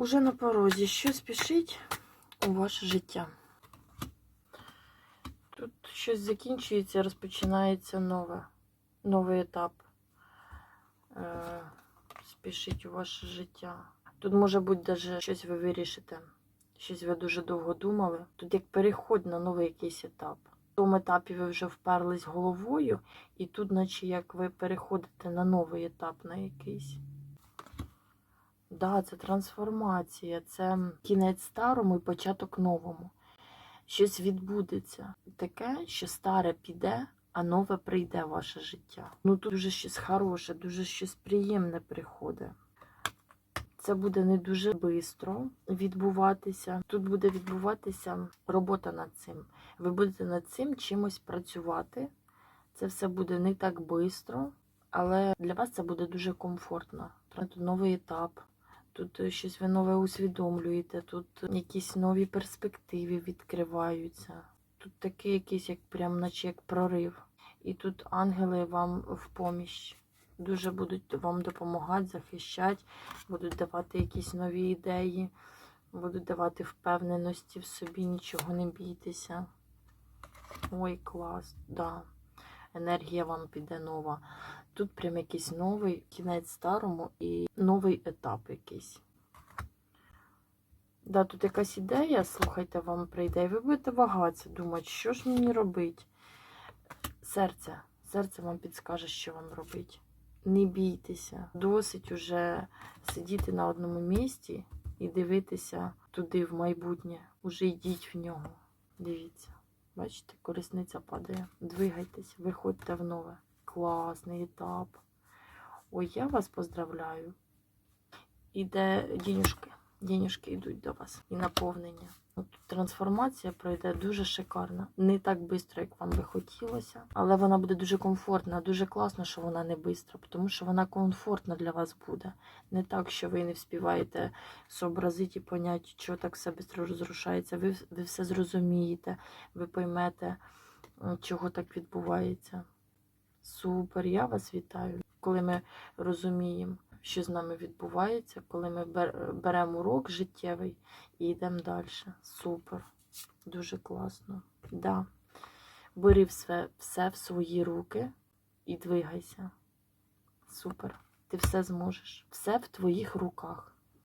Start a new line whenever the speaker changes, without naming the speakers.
Уже на порозі. Що спішить у ваше життя? Тут щось закінчується, розпочинається нове, новий етап. Е, спішить у ваше життя. Тут може бути даже щось ви вирішите. Щось ви дуже довго думали. Тут як переход на новий якийсь етап. В тому етапі ви вже вперлись головою, і тут, наче як ви переходите на новий етап на якийсь. Да, це трансформація, це кінець старому і початок новому. Щось відбудеться. Таке, що старе піде, а нове прийде в ваше життя. Ну тут дуже щось хороше, дуже щось приємне приходить. Це буде не дуже швидко відбуватися. Тут буде відбуватися робота над цим. Ви будете над цим чимось працювати. Це все буде не так швидко, але для вас це буде дуже комфортно. Новий етап. Тут е, щось ви нове усвідомлюєте, тут якісь нові перспективи відкриваються. Тут такий якийсь, як прям наче як прорив. І тут ангели вам в поміч. Дуже будуть вам допомагати, захищати, будуть давати якісь нові ідеї, будуть давати впевненості в собі, нічого не бійтеся. Ой, клас, да. Енергія вам піде нова. Тут прям якийсь новий кінець старому і новий етап якийсь. Да, тут якась ідея, слухайте, вам прийде, і ви будете вагатися, думати, що ж мені робити. Серце, серце вам підскаже, що вам робити. Не бійтеся. Досить уже сидіти на одному місці і дивитися туди, в майбутнє. Уже йдіть в нього. Дивіться. Бачите, колісниця падає. Двигайтесь, виходьте в нове. Класний етап. Ой, я вас поздравляю. Іде дінюшки. Денюжки йдуть до вас. І наповнення. Трансформація пройде дуже шикарно. Не так швидко, як вам би хотілося, але вона буде дуже комфортна. Дуже класно, що вона не швидко, тому що вона комфортна для вас буде. Не так, що ви не вспіваєте зобразити і поняти, що так все швидко розрушається. Ви, ви все зрозумієте, ви поймете, чого так відбувається. Супер, я вас вітаю. Коли ми розуміємо, що з нами відбувається, коли ми беремо урок життєвий і йдемо далі. Супер. Дуже класно. Да. Бери все, все в свої руки і двигайся. Супер. Ти все зможеш. Все в твоїх руках.